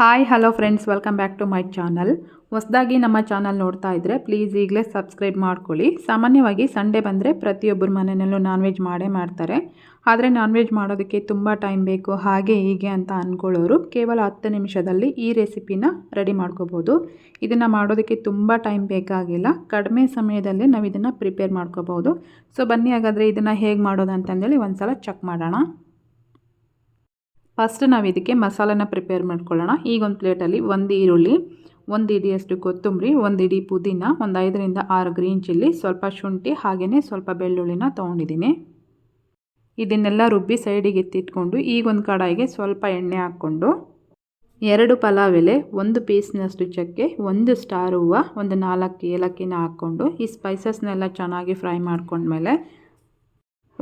Hi hello friends welcome back to my channel ಹೊಸದಾಗಿ ನಮ್ಮ channel ನೋಡ್ತಾ ಇದ್ದರೆ ಪ್ಲೀಸ್ ಈಗಲೇ ಸಬ್ಸ್ಕ್ರೈಬ್ ಮಾಡ್ಕೊಳ್ಳಿ. ಸಾಮಾನ್ಯವಾಗಿ ಸಂಡೇ ಬಂದರೆ ಪ್ರತಿಯೊಬ್ಬರ ಮನೆಯಲ್ಲೂ ನಾನ್ ವೆಜ್ ಮಾಡೇ ಮಾಡ್ತಾರೆ. ಆದರೆ ನಾನ್ ವೆಜ್ ಮಾಡೋದಕ್ಕೆ ತುಂಬ ಟೈಮ್ ಬೇಕು, ಹಾಗೆ ಹೀಗೆ ಅಂತ ಅಂದ್ಕೊಳ್ಳೋರು ಕೇವಲ ಹತ್ತು ನಿಮಿಷದಲ್ಲಿ ಈ ರೆಸಿಪಿನ ರೆಡಿ ಮಾಡ್ಕೋಬೋದು. ಇದನ್ನು ಮಾಡೋದಕ್ಕೆ ತುಂಬ ಟೈಮ್ ಬೇಕಾಗಿಲ್ಲ. ಕಡಿಮೆ ಸಮಯದಲ್ಲಿ ನಾವು ಇದನ್ನು ಪ್ರಿಪೇರ್ ಮಾಡ್ಕೋಬೋದು. ಸೊ ಬನ್ನಿ ಹಾಗಾದರೆ ಇದನ್ನು ಹೇಗೆ ಮಾಡೋದು ಅಂತಂದೇಳಿ ಒಂದು ಸಲ ಚೆಕ್ ಮಾಡೋಣ. ಫಸ್ಟ್ ನಾವು ಇದಕ್ಕೆ ಮಸಾಲನ ಪ್ರಿಪೇರ್ ಮಾಡ್ಕೊಳ್ಳೋಣ. ಈಗ ಒಂದು ಪ್ಲೇಟಲ್ಲಿ ಒಂದು ಈರುಳ್ಳಿ, ಒಂದು ಇಡಿಯಷ್ಟು ಕೊತ್ತಂಬರಿ, ಒಂದು ಇಡಿ ಪುದೀನ, ಒಂದು ಐದರಿಂದ ಆರು ಗ್ರೀನ್ ಚಿಲ್ಲಿ ಸ್ವಲ್ಪ ಶುಂಠಿ ಹಾಗೆಯೇ ಸ್ವಲ್ಪ ಬೆಳ್ಳುಳ್ಳಿನ ತೊಗೊಂಡಿದ್ದೀನಿ. ಇದನ್ನೆಲ್ಲ ರುಬ್ಬಿ ಸೈಡಿಗೆ ಎತ್ತಿಟ್ಕೊಂಡು ಈಗೊಂದು ಕಡಾಯಿಗೆ ಸ್ವಲ್ಪ ಎಣ್ಣೆ ಹಾಕ್ಕೊಂಡು ಎರಡು ಪಲಾವ್ ಎಲೆ, ಒಂದು ಪೀಸ್ನಷ್ಟು ಚಕ್ಕೆ, ಒಂದು ಸ್ಟಾರ್ ಹೂವು, ಒಂದು ನಾಲ್ಕು ಏಲಕ್ಕಿನ ಹಾಕ್ಕೊಂಡು ಈ ಸ್ಪೈಸಸ್ನೆಲ್ಲ ಚೆನ್ನಾಗಿ ಫ್ರೈ ಮಾಡ್ಕೊಂಡ್ಮೇಲೆ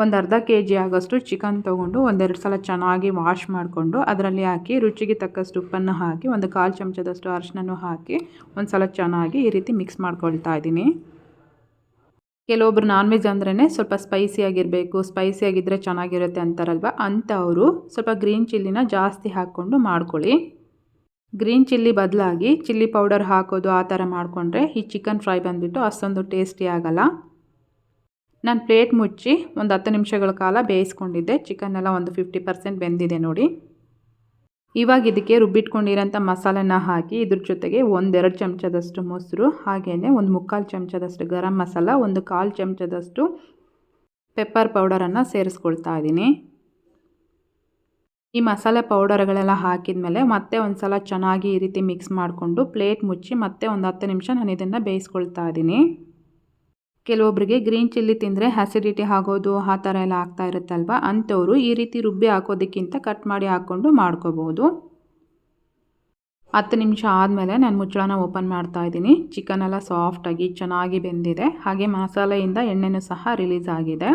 ಒಂದು ಅರ್ಧ ಕೆ ಜಿ ಆಗೋಷ್ಟು ಚಿಕನ್ ತೊಗೊಂಡು ಒಂದೆರಡು ಸಲ ಚೆನ್ನಾಗಿ ವಾಶ್ ಮಾಡಿಕೊಂಡು ಅದರಲ್ಲಿ ಹಾಕಿ ರುಚಿಗೆ ತಕ್ಕಷ್ಟು ಉಪ್ಪನ್ನು ಹಾಕಿ ಒಂದು ಕಾಲು ಚಮಚದಷ್ಟು ಅರಿಶಿನೂ ಹಾಕಿ ಒಂದು ಸಲ ಚೆನ್ನಾಗಿ ಈ ರೀತಿ ಮಿಕ್ಸ್ ಮಾಡ್ಕೊಳ್ತಾ ಇದ್ದೀನಿ. ಕೆಲವೊಬ್ರು ನಾನ್ ವೆಜ್ ಅಂದ್ರೇ ಸ್ವಲ್ಪ ಸ್ಪೈಸಿಯಾಗಿರಬೇಕು ಸ್ಪೈಸಿಯಾಗಿದ್ದರೆ ಚೆನ್ನಾಗಿರುತ್ತೆ ಅಂತಾರಲ್ವ? ಅಂಥವರು ಸ್ವಲ್ಪ ಗ್ರೀನ್ ಚಿಲ್ಲಿನ ಜಾಸ್ತಿ ಹಾಕ್ಕೊಂಡು ಮಾಡ್ಕೊಳ್ಳಿ. ಗ್ರೀನ್ ಚಿಲ್ಲಿ ಬದಲಾಗಿ ಚಿಲ್ಲಿ ಪೌಡರ್ ಹಾಕೋದು ಆ ಥರ ಮಾಡಿಕೊಂಡ್ರೆ ಈ ಚಿಕನ್ ಫ್ರೈ ಬಂದುಬಿಟ್ಟು ಅಷ್ಟೊಂದು ಟೇಸ್ಟಿ ಆಗೋಲ್ಲ. ನಾನು ಪ್ಲೇಟ್ ಮುಚ್ಚಿ ಒಂದು ಹತ್ತು ನಿಮಿಷಗಳ ಕಾಲ ಬೇಯಿಸ್ಕೊಂಡಿದ್ದೆ. ಚಿಕನ್ ಒಂದು ಫಿಫ್ಟಿ ಪರ್ಸೆಂಟ್ ಬೆಂದಿದೆ ನೋಡಿ. ಇವಾಗ ಇದಕ್ಕೆ ರುಬ್ಬಿಟ್ಕೊಂಡಿರೋಂಥ ಮಸಾಲೆನ ಹಾಕಿ ಇದ್ರ ಜೊತೆಗೆ ಒಂದೆರಡು ಚಮಚದಷ್ಟು ಮೊಸರು ಹಾಗೆಯೇ ಒಂದು ಮುಕ್ಕಾಲು ಚಮಚದಷ್ಟು ಗರಂ ಮಸಾಲ, ಒಂದು ಕಾಲು ಚಮಚದಷ್ಟು ಪೆಪ್ಪರ್ ಪೌಡರನ್ನು ಸೇರಿಸ್ಕೊಳ್ತಾ ಇದ್ದೀನಿ. ಈ ಮಸಾಲೆ ಪೌಡರ್ಗಳೆಲ್ಲ ಹಾಕಿದ ಮೇಲೆ ಮತ್ತೆ ಒಂದು ಸಲ ಚೆನ್ನಾಗಿ ಈ ರೀತಿ ಮಿಕ್ಸ್ ಮಾಡಿಕೊಂಡು ಪ್ಲೇಟ್ ಮುಚ್ಚಿ ಮತ್ತೆ ಒಂದು ಹತ್ತು ನಿಮಿಷ ನಾನು ಇದನ್ನು ಬೇಯಿಸ್ಕೊಳ್ತಾ ಇದ್ದೀನಿ. ಕೆಲವೊಬ್ಬರಿಗೆ ಗ್ರೀನ್ ಚಿಲ್ಲಿ ತಿಂದರೆ ಹ್ಯಾಸಿಡಿಟಿ ಆಗೋದು ಆ ಥರ ಎಲ್ಲ ಆಗ್ತಾ ಇರುತ್ತಲ್ವ? ಅಂಥವರು ಈ ರೀತಿ ರುಬ್ಬಿ ಹಾಕೋದಕ್ಕಿಂತ ಕಟ್ ಮಾಡಿ ಹಾಕ್ಕೊಂಡು ಮಾಡ್ಕೋಬೋದು. ಹತ್ತು ನಿಮಿಷ ಆದಮೇಲೆ ನಾನು ಮುಚ್ಚಳನ ಓಪನ್ ಮಾಡ್ತಾ ಇದ್ದೀನಿ. ಚಿಕನ್ ಎಲ್ಲ ಸಾಫ್ಟಾಗಿ ಚೆನ್ನಾಗಿ ಬೆಂದಿದೆ. ಹಾಗೆ ಮಸಾಲೆಯಿಂದ ಎಣ್ಣೆನೂ ಸಹ ರಿಲೀಸ್ ಆಗಿದೆ.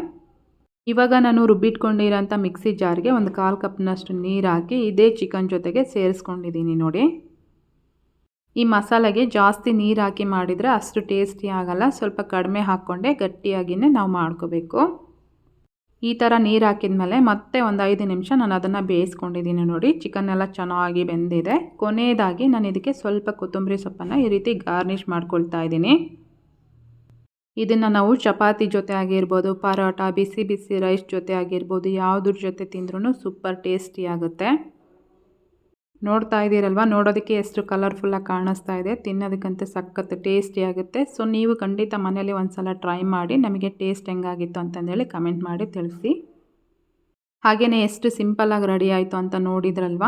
ಇವಾಗ ನಾನು ರುಬ್ಬಿಟ್ಕೊಂಡಿರೋಂಥ ಮಿಕ್ಸಿ ಜಾರ್ಗೆ ಒಂದು ಕಾಲು ಕಪ್ನಷ್ಟು ನೀರು ಹಾಕಿ ಇದೇ ಚಿಕನ್ ಜೊತೆಗೆ ಸೇರಿಸ್ಕೊಂಡಿದ್ದೀನಿ ನೋಡಿ. ಈ ಮಸಾಲೆಗೆ ಜಾಸ್ತಿ ನೀರು ಹಾಕಿ ಮಾಡಿದರೆ ಅಷ್ಟು ಟೇಸ್ಟಿ ಆಗೋಲ್ಲ. ಸ್ವಲ್ಪ ಕಡಿಮೆ ಹಾಕ್ಕೊಂಡೆ ಗಟ್ಟಿಯಾಗಿಯೇ ನಾವು ಮಾಡ್ಕೋಬೇಕು. ಈ ಥರ ನೀರು ಹಾಕಿದ ಮೇಲೆ ಮತ್ತೆ ಒಂದು ಐದು ನಿಮಿಷ ನಾನು ಅದನ್ನು ಬೇಯಿಸ್ಕೊಂಡಿದ್ದೀನಿ ನೋಡಿ. ಚಿಕನ್ ಎಲ್ಲ ಚೆನ್ನಾಗಿ ಬೆಂದಿದೆ. ಕೊನೆಯದಾಗಿ ನಾನು ಇದಕ್ಕೆ ಸ್ವಲ್ಪ ಕೊತ್ತಂಬರಿ ಸೊಪ್ಪನ್ನು ಈ ರೀತಿ ಗಾರ್ನಿಷ್ ಮಾಡ್ಕೊಳ್ತಾ ಇದ್ದೀನಿ ಇದನ್ನು ನಾವು ಚಪಾತಿ ಜೊತೆ ಆಗಿರ್ಬೋದು, ಪರೋಟ, ಬಿಸಿ ಬಿಸಿ ರೈಸ್ ಜೊತೆ ಆಗಿರ್ಬೋದು, ಯಾವುದ್ರ ಜೊತೆ ತಿಂದ್ರೂ ಸೂಪರ್ ಟೇಸ್ಟಿ ಆಗುತ್ತೆ. ನೋಡ್ತಾ ಇದ್ದೀರಲ್ವ? ನೋಡೋದಕ್ಕೆ ಎಷ್ಟು ಕಲರ್ಫುಲ್ಲಾಗಿ ಕಾಣಿಸ್ತಾ ಇದೆ. ತಿನ್ನೋದಕ್ಕಂತೆ ಸಖತ್ತು ಟೇಸ್ಟಿ ಆಗುತ್ತೆ. ಸೊ ನೀವು ಖಂಡಿತ ಮನೇಲಿ ಒಂದು ಸಲ ಟ್ರೈ ಮಾಡಿ, ನಮಗೆ ಟೇಸ್ಟ್ ಹೆಂಗಾಗಿತ್ತು ಅಂತಂದೇಳಿ ಕಮೆಂಟ್ ಮಾಡಿ ತಿಳಿಸಿ. ಹಾಗೆಯೇ ಎಷ್ಟು ಸಿಂಪಲ್ಲಾಗಿ ರೆಡಿ ಆಯಿತು ಅಂತ ನೋಡಿದ್ರಲ್ವ?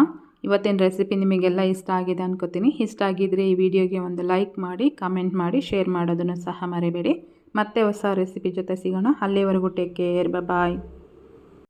ಇವತ್ತಿನ ರೆಸಿಪಿ ನಿಮಗೆಲ್ಲ ಇಷ್ಟ ಆಗಿದೆ ಅನ್ಕೋತೀನಿ. ಇಷ್ಟ ಆಗಿದ್ದರೆ ಈ ವಿಡಿಯೋಗೆ ಒಂದು ಲೈಕ್ ಮಾಡಿ ಕಮೆಂಟ್ ಮಾಡಿ ಶೇರ್ ಮಾಡೋದನ್ನು ಸಹ ಮರಿಬೇಡಿ. ಮತ್ತೆ ಹೊಸ ರೆಸಿಪಿ ಜೊತೆ ಸಿಗೋಣ. ಅಲ್ಲಿವರೆಗೂ ಟೇಕ್ ಕೇರ್ ಬಾಯ್